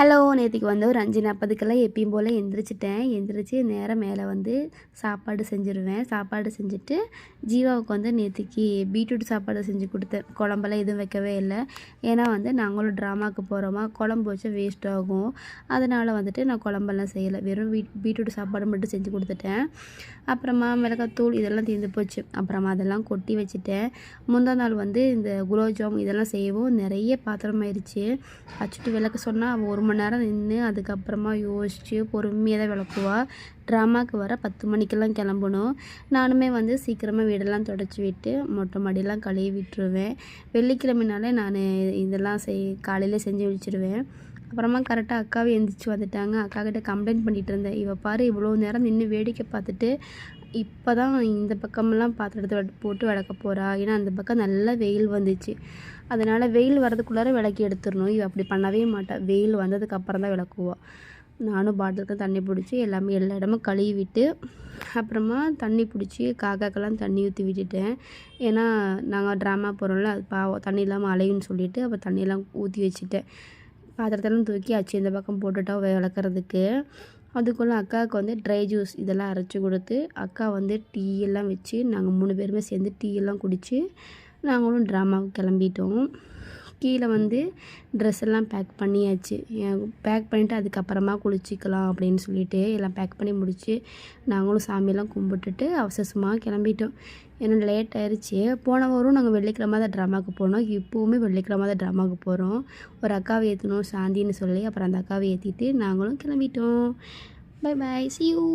Hello நேற்றுக்கு வந்து ஒரு அஞ்சு நாற்பதுக்கெல்லாம் எப்பயும் போல் எந்திரிச்சிட்டேன். எந்திரிச்சு நேரம் மேலே வந்து சாப்பாடு செஞ்சுருவேன். சாப்பாடு செஞ்சுட்டு ஜீவாவுக்கு வந்து நேற்றுக்கு பீட்ரூட் சாப்பாடு செஞ்சு கொடுத்தேன். குழம்பெல்லாம் எதுவும் வைக்கவே இல்லை. ஏன்னா வந்து நாங்களும் ட்ராமாவுக்கு போகிறோமா குழம்பு வச்சு வேஸ்ட் ஆகும். அதனால் வந்துட்டு நான் குழம்பெல்லாம் செய்யலை. வெறும் வீட் பீட்ரூட் சாப்பாடு மட்டும் செஞ்சு கொடுத்துட்டேன். அப்புறமா மிளகாத்தூள் இதெல்லாம் தீர்ந்து போச்சு. அப்புறமா அதெல்லாம் கொட்டி வச்சுட்டேன். முந்தா நாள் வந்து இந்த குலோப்ஜாம் இதெல்லாம் செய்யவும் நிறைய பாத்திரமாயிருச்சு. வச்சுட்டு விளக்க சொன்னால் ஒரு மணி நேரம் நின்று அதுக்கப்புறமா யோசித்து பொறுமையாக தான் விளக்குவா. ட்ராமாவுக்கு வர பத்து மணிக்கெல்லாம் கிளம்பணும். நானுமே வந்து சீக்கிரமாக வீடெல்லாம் தொடச்சி விட்டு மொட்டை மாடியெல்லாம் கழுவி விட்டுருவேன். வெள்ளிக்கிழமைனாலே நான் இதெல்லாம் செய் காலையில் செஞ்சு வச்சுருவேன் அப்புறமா கரெக்டாக அக்காவே எந்திரிச்சு வந்துட்டாங்க. அக்கா கிட்ட கம்ப்ளைண்ட் பண்ணிகிட்டு இருந்தேன். இவள் பாரு இவ்வளோ நேரம் நின்று வேடிக்கை பார்த்துட்டு இப்போ தான் இந்த பக்கமெல்லாம் பாத்திரத்தை போட்டு விளக்க போகிறா ஏன்னா அந்த பக்கம் நல்லா வெயில் வந்துச்சு. அதனால் வெயில் வரதுக்குள்ளார விளக்கி எடுத்துடணும். இவ அப்படி பண்ணவே மாட்டாள் வெயில் வந்ததுக்கு அப்புறம் தான் விளக்குவாள் நானும் பாட்டிலுக்கு தண்ணி பிடிச்சி எல்லாமே எல்லா இடமும் கழுவி விட்டு அப்புறமா தண்ணி பிடிச்சி காக்காக்கெல்லாம் தண்ணி ஊற்றி விட்டுட்டேன். ஏன்னா நாங்கள் ட்ராமா போகிறோம்ல அது பாவம் தண்ணி இல்லாமல் அலையுன்னு சொல்லிவிட்டு அப்போ தண்ணியெல்லாம் ஊற்றி வச்சுட்டேன். பாத்திரத்தெல்லாம் தூக்கி அச்சு இந்த பக்கம் போட்டுட்டோம் விளக்குறதுக்கு. அதுக்குள்ளே அக்காவுக்கு வந்து ட்ரை ஜூஸ் இதெல்லாம் அரைச்சி கொடுத்து அக்கா வந்து டீ எல்லாம் வச்சு நாங்கள் மூணு பேருமே சேர்ந்து டீ எல்லாம் குடித்து நாங்களும் ட்ராமாவுக்கு கிளம்பிட்டோம். கீழே வந்து ட்ரெஸ் எல்லாம் பேக் பண்ணியாச்சு. பேக் பண்ணிவிட்டு அதுக்கப்புறமா குளிச்சிக்கலாம் அப்படின்னு சொல்லிட்டு எல்லாம் பேக் பண்ணி முடித்து நாங்களும் சாமியெல்லாம் கும்பிட்டுட்டு அவசரமாக கிளம்பிட்டோம். ஏன்னா லேட் ஆயிடுச்சு போன வாரம் நாங்கள் வெள்ளிக்கிழமை தான் ட்ராமாவுக்கு போனோம். இப்போவுமே வெள்ளிக்கிழமை தான் ட்ராமாவுக்கு போகிறோம் ஒரு அக்காவை ஏற்றணும் சாந்தின்னு சொல்லி அப்புறம் அந்த அக்காவை ஏற்றிட்டு நாங்களும் கிளம்பிட்டோம். Bye bye C you